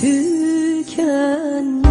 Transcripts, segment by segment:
tükendim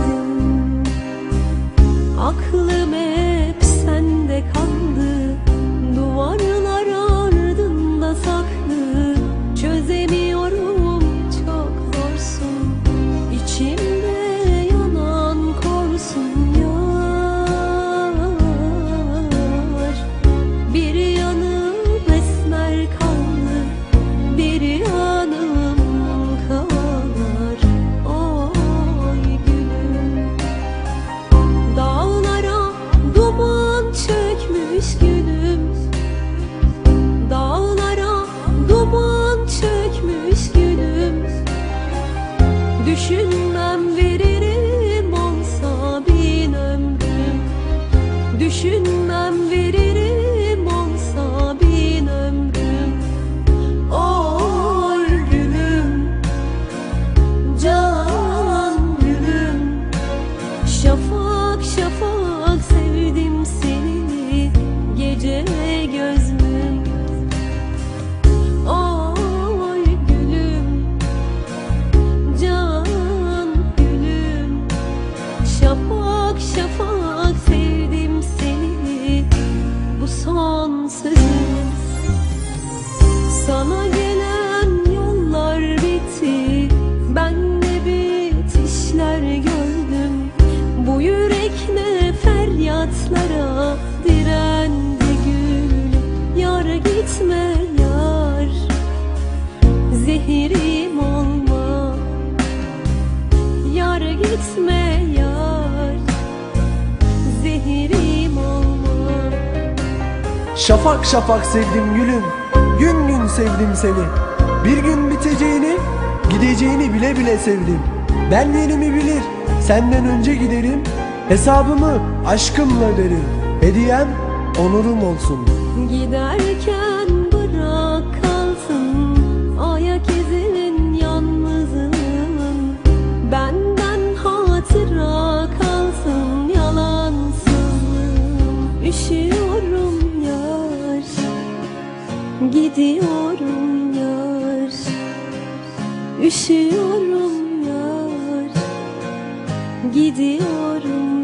Düşünmem veririm olsa bin ömrüm. Düşünmem Sana gelen yollar bitti. Ben de bitişler gördüm. Bu yürek ne feryatlara direndi gül. Yar gitme yar. Zehirim olma. Yar gitme yar. Zehirim olma. Şafak şafak sevdim gülüm. Gün gün sevdim seni. Bir gün biteceğini Gideceğini bile bile sevdim. Ben yerimi bilir Senden önce giderim. Hesabımı aşkımla verir Hediyem onurum olsun. Giderken bırak kalsın ayak izin yalnızım Benden hatıra kalsın yalansızlığım. Üşüyorum yar Gidiyorum Üşüyorum yar. Gidiyorum